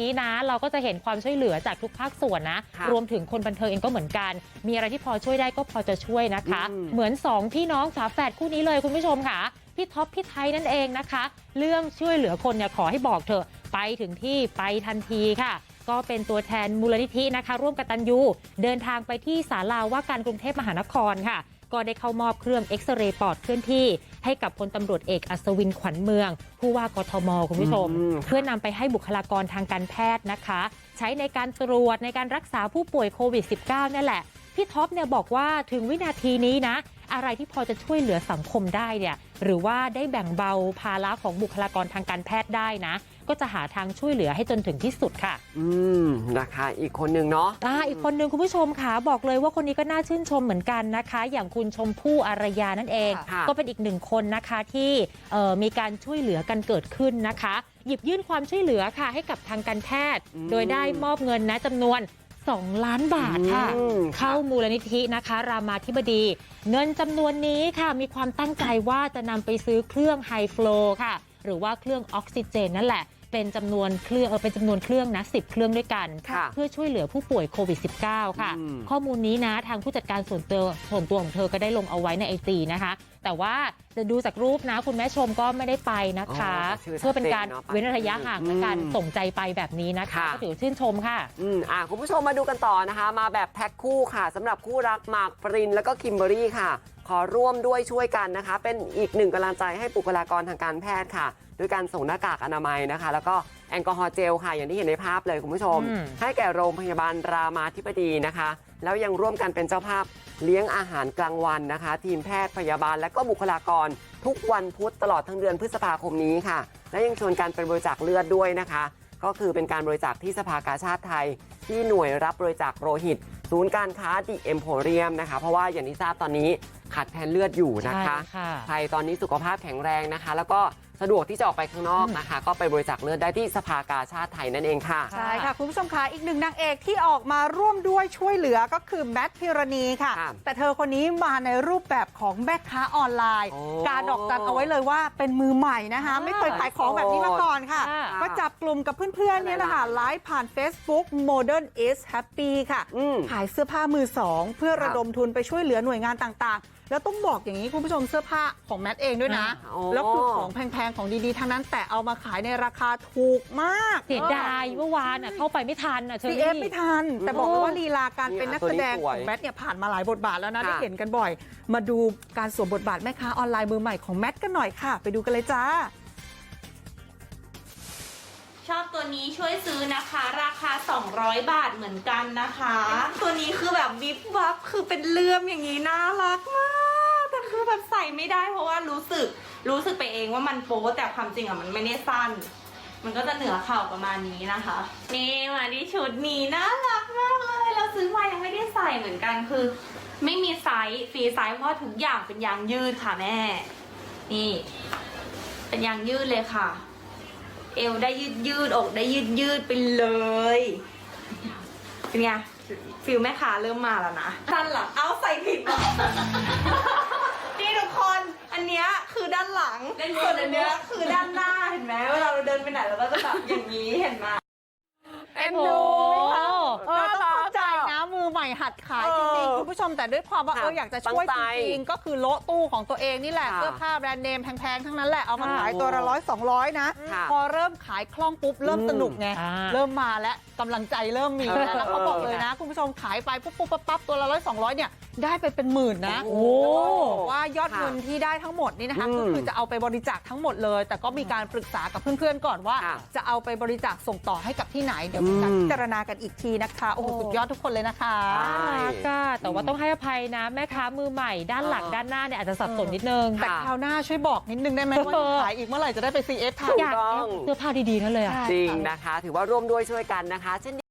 นี้นะเราก็จะเห็นความช่วยเหลือจากทุกภาคส่วนนะค่ะรวมถึงคนบันเทิงเองก็เหมือนกัน มีอะไรที่พอช่วยได้ก็พอจะช่วยนะคะอืมเหมือน 2 พี่น้องฝาแฝดคู่นี้เลยคุณผู้ชมค่ะพี่ท็อปพี่ไทยนั่นเองนะคะ เรื่องช่วยเหลือคนเนี่ยขอให้บอกเถอะไปถึงที่ไปทันทีค่ะก็เป็นตัวแทนมูลนิธินะคะ ร่วมกตัญญูเดินทางไปที่ศาลาว่าการกรุงเทพมหานครค่ะ ก็ได้เข้ามอบเครื่องเอ็กซเรย์ปอดเคลื่อนที่ ให้กับพลตำรวจเอกอัศวินขวัญเมือง ผู้ว่ากทมคุณผู้ชมอืมเพื่อนำไปให้บุคลากรทางการแพทย์นะคะ ใช้ในการตรวจในการรักษาผู้ป่วยโควิด -19 นั่นแหละพี่ท็อปเนี่ยบอกว่าถึงวินาทีนี้นะ อะไรที่พอจะช่วยเหลือสังคมได้เนี่ยหรือว่าได้แบ่งเบาภาระของบุคลากรทางการแพทย์ได้นะ ก็จะหาทางช่วยเหลือให้จนถึงที่สุดค่ะ อืมนะคะอีกคนนึงเนาะอ่าอีกคนนึงคุณผู้ชมค่ะบอกเลยว่าคนนี้ก็น่าชื่นชมเหมือนกันนะคะ อย่างคุณชมพู่อารยานั่นเอง ค่ะก็เป็นอีกหนึ่งคนนะคะที่เอ่อมีการช่วยเหลือกันเกิดขึ้นนะคะ หยิบยื่นความช่วยเหลือค่ะให้กับทางการแพทย์โดยได้มอบเงินนะจำนวน 2 ล้านบาทค่ะอืมเข้ามูลนิธินะคะ รามาธิบดี เงินจำนวนนี้ค่ะมีความตั้งใจว่าจะนำไปซื้อเครื่องไฮฟลูค่ะ หรือว่าเครื่องออกซิเจนนั่นแหละเป็นจำนวนเครื่องเออเป็นจำนวนเครื่องนะ10เครื่องด้วยกันค่ะเพื่อช่วยเหลือผู้ป่วยโควิด -19 ค่ะอืมข้อมูลนี้นะทางผู้จัดการส่วนตัวส่วนตัวของเธอก็ได้ลงเอาไว้ในไอจีนะคะ แต่ว่า จะดูจากรูปนะ คุณแม่ชมก็ไม่ได้ไปนะคะอ๋อชื่อชัดเจนเพื่อเป็นการเนอะเว้นระยะห่างและการอืมส่งใจไปแบบนี้นะคะค่ะก็ถือชื่นชมค่ะอืมอะคุณผู้ชมมาดูกันต่อนะคะ มาแบบแพ็คคู่ค่ะสำหรับคู่รักหมากปรินแล้วก็คิมเบอรี่ค่ะ ขอร่วมด้วยช่วยกันนะคะ เป็นอีกหนึ่งกำลังใจให้บุคลากรทางการแพทย์ค่ะด้วยการส่งหน้ากากอนามัยนะคะ แล้วก็แอลกอฮอล์เจลค่ะ อย่างที่เห็นในภาพเลยคุณผู้ชมอืมให้แก่โรงพยาบาลรามาธิบดีนะคะ แล้วยังร่วมกันเป็นเจ้าภาพเลี้ยงอาหารกลางวันนะคะ ทีมแพทย์พยาบาลและก็บุคลากร ทุกวันพุธตลอดทั้งเดือนพฤษภาคมนี้ค่ะ และยังชวนการเป็นบริจาคเลือดด้วยนะคะ ก็คือเป็นการบริจาคที่สภากาชาติไทย ที่หน่วยรับบริจาคโลหิต ศูนย์การค้าดีเอ็มโพเรียมนะคะ เพราะว่าอย่างที่ทราบตอนนี้ขาดแคลนเลือดอยู่นะคะใช่ค่ะใครตอนนี้สุขภาพแข็งแรงนะคะ แล้วก็ สะดวกที่จะออกไปข้างนอกนะคะ ก็ไปบริจาคเลือดได้ที่สภากาชาติไทยนั่นเองค่ะ ใช่ค่ะ คุณผู้ชมคะอีกหนึ่งนางเอกที่ออกมาร่วมด้วยช่วยเหลือก็คือแมทพิรณีค่ะ ค่ะแต่เธอคนนี้มาในรูปแบบของแม่ค้าออนไลน์ โอ้การดอกจันเอาไว้เลยว่าเป็นมือใหม่นะคะอ่าไม่เคยขายของแบบนี้มาก่อนค่ะ ค่ะ ก็จับกลุ่มกับเพื่อนๆเนี่ยแหละค่ะไลฟ์ผ่าน Facebook Modern is Happy ค่ะ อืม ขายเสื้อผ้ามือสอง เพื่อค่ะระดมทุนไปช่วยเหลือหน่วยงานต่างๆ แล้วต้องบอกอย่างนี้คุณผู้ชมเสื้อผ้าของแมทเองด้วยนะ อ่าโอ้แล้วคือของแพงๆของดีๆทั้งนั้นแต่เอามาขายในราคาถูกมากเสียดายเมื่อวานอะเข้าไปไม่ทันอะเชอซีรี่เอฟไม่ทัน แต่บอกเลยว่าลีลาการเป็นนักแสดงนี่ขอะตัวนี้สวยองแมทเนี่ยผ่านมาหลายบทบาทแล้วนะค่ะได้เห็นกันบ่อย มาดูการสวมบทบาทแม่ค้าออนไลน์มือใหม่ของแมทกันหน่อยค่ะ ไปดูกันเลยจ้าชอบตัวนี้ช่วยซื้อนะคะ ราคา 200 บาทเหมือนกันนะคะ ตัวนี้คือแบบวิบวับคือเป็นเลื่อมอย่างนี้น่ารักมากแต่คือแบบใส่ไม่ได้เพราะว่ารู้สึก รู้สึกไปเองว่ามันโป๊แต่ความจริงอะมันไม่ได้สั้น มันก็จะเหนือเข่าประมาณนี้นะคะ นี่มาที่ชุดนี้น่ารักมากเลย เราซื้อมายังไม่ได้ใส่เหมือนกันคือ ไม่มีไซส์ฟรีไซส์เพราะทุกอย่างเป็นยางยืดค่ะแม่ นี่ เป็นยางยืดเลยค่ะ เอวได้ยืดยืดอกได้ยืดยืดไปเลยเป็นไงฟิลแม่ค้าเริ่มมาแล้วนะด้นหลังเอาใส่ผิดเหรอก อันเนี้ยคือด้านหลังส่วนอันเนี้ยคือด้านหน้าเห็นไหมเวลาเราเดินไปไหนเราก็จะแบบอย่างนี้เห็นไหม เอ็นโอ้ดูโหเออต้องเข้าใจนะมือใหม่หัดขายจริงๆคุณผู้ชมแต่ด้วยความว่าค่ะเอออยากจะช่วยตั้จงใจริงๆก็คือโละตู้ของตัวเองนี่แหละค่ะเสื้อผ้าแบรนด์เนมแพงๆทั้งนั้นแหละเอามาค่ะขายตัวละร้อยสองร้อยนะ ค่ะพอเริ่มขายคล่องปุ๊บเริ่มสนุกไงอ่า เริ่มมาแล้วกำลังใจเริ่มมีแล้วเออแล้วเขาบอกเลยนะ คุณผู้ชมขายไปปุ๊บปุ๊บปั๊บปั๊บตัวละร้อยสองร้อยเนี่ย ได้ไปเป็นหมื่นนะโอ้บอกว่ายอดเงินที่ได้ทั้งหมดนี่นะคะอืมก็คือจะเอาไปบริจาคทั้งหมดเลย แต่ก็มีการปรึกษากับเพื่อนๆก่อนว่าค่ะจะเอาไปบริจาคส่งต่อให้กับที่ไหนเดี๋ยวมีการอืมพิจารณากันอีกทีนะคะโอ้โหโอ้สุดยอดทุกคนเลยนะคะใช่น่ารักอะแต่ว่าต้องให้อภัยนะ แม่ค้ามือใหม่ด้านหลังเออด้านหน้าเนี่ยอาจจะสับสนนิดนึงแต่ค่ะคราวหน้าช่วยบอกนิดนึงได้ไหมว่าจะขายอีกเมื่อไหร่จะได้ไป CF ทันอยากถูกต้องเสื้อผ้าดีๆนั่นเลยอะใช่จริงนะคะ ถือว่าร่วมด้วยช่วยกันนะคะเช่น